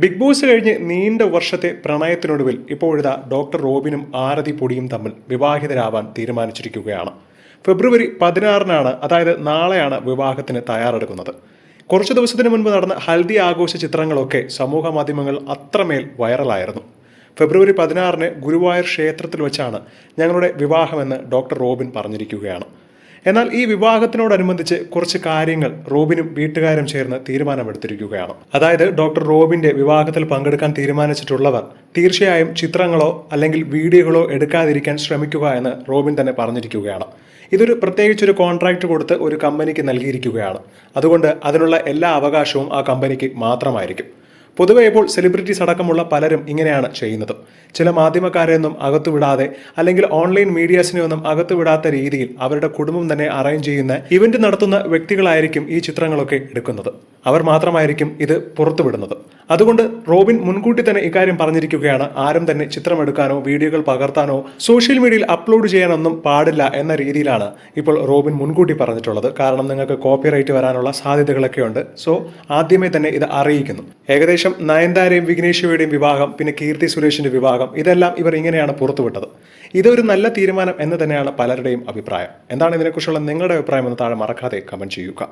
Big boss കഴിഞ്ഞ് നീണ്ട വർഷത്തെ പ്രണയത്തിനൊടുവിൽ ഇപ്പോഴിതാ ഡോക്ടർ റോബിനും ആരതി പൊടിയും തമ്മിൽ വിവാഹിതരാവാൻ തീരുമാനിച്ചിരിക്കുകയാണ്. ഫെബ്രുവരി പതിനാറിനാണ് അതായത് നാളെയാണ് വിവാഹത്തിന് തയ്യാറെടുക്കുന്നത്. കുറച്ച് ദിവസത്തിന് മുൻപ് നടന്ന ഹൽദി ആഘോഷ ചിത്രങ്ങളൊക്കെ സമൂഹ മാധ്യമങ്ങൾ അത്രമേൽ വൈറലായിരുന്നു. ഫെബ്രുവരി പതിനാറിന് ഗുരുവായൂർ ക്ഷേത്രത്തിൽ വെച്ചാണ് ഞങ്ങളുടെ വിവാഹമെന്ന് ഡോക്ടർ റോബിൻ പറഞ്ഞിരിക്കുകയാണ്. എന്നാൽ ഈ വിവാഹത്തിനോടനുബന്ധിച്ച് കുറച്ച് കാര്യങ്ങൾ റോബിനും വീട്ടുകാരും ചേർന്ന് തീരുമാനമെടുത്തിരിക്കുകയാണ്. അതായത് ഡോക്ടർ റോബിന്റെ വിവാഹത്തിൽ പങ്കെടുക്കാൻ തീരുമാനിച്ചിട്ടുള്ളവർ തീർച്ചയായും ചിത്രങ്ങളോ അല്ലെങ്കിൽ വീഡിയോകളോ എടുക്കാതിരിക്കാൻ ശ്രമിക്കുക എന്ന് റോബിൻ തന്നെ പറഞ്ഞിരിക്കുകയാണ്. ഇതൊരു പ്രത്യേകിച്ചൊരു കോൺട്രാക്ട് കൊടുത്ത് ഒരു കമ്പനിക്ക് നൽകിയിരിക്കുകയാണ്. അതുകൊണ്ട് അതിനുള്ള എല്ലാ അവകാശവും ആ കമ്പനിക്ക് മാത്രമായിരിക്കും. പൊതുവെ ഇപ്പോൾ സെലിബ്രിറ്റീസ് അടക്കമുള്ള പലരും ഇങ്ങനെയാണ് ചെയ്യുന്നത്. ചില മാധ്യമക്കാരെയൊന്നും അകത്തുവിടാതെ അല്ലെങ്കിൽ ഓൺലൈൻ മീഡിയാസിനെയൊന്നും അകത്തുവിടാത്ത രീതിയിൽ അവരുടെ കുടുംബം തന്നെ അറേഞ്ച് ചെയ്യുന്ന ഇവന്റ് നടത്തുന്ന വ്യക്തികളായിരിക്കും ഈ ചിത്രങ്ങളൊക്കെ എടുക്കുന്നത്. അവർ മാത്രമായിരിക്കും ഇത് പുറത്തുവിടുന്നത്. അതുകൊണ്ട് റോബിൻ മുൻകൂട്ടി തന്നെ ഇക്കാര്യം പറഞ്ഞിരിക്കുകയാണ്. ആരും തന്നെ ചിത്രമെടുക്കാനോ വീഡിയോകൾ പകർത്താനോ സോഷ്യൽ മീഡിയയിൽ അപ്ലോഡ് ചെയ്യാനൊന്നും പാടില്ല എന്ന രീതിയിലാണ് ഇപ്പോൾ റോബിൻ മുൻകൂട്ടി പറഞ്ഞിട്ടുള്ളത്. കാരണം നിങ്ങൾക്ക് കോപ്പിറൈറ്റ് വരാനുള്ള സാധ്യതകളൊക്കെ ഉണ്ട് സോ ആദ്യമേ തന്നെ ഇത് അറിയിക്കുന്നു. ഏകദേശം നയൻതാരയും വിഘ്നേശ്വരയുടെയും വിവാഹം പിന്നെ കീർത്തി സുരേഷിന്റെ വിവാഹം ഇതെല്ലാം ഇവർ ഇങ്ങനെയാണ് പുറത്തുവിട്ടത്. ഇതൊരു നല്ല തീരുമാനം എന്ന് തന്നെയാണ് പലരുടെയും അഭിപ്രായം. എന്താണ് ഇതിനെക്കുറിച്ചുള്ള നിങ്ങളുടെ അഭിപ്രായം എന്ന് താഴെ മറക്കാതെ കമന്റ് ചെയ്യുക.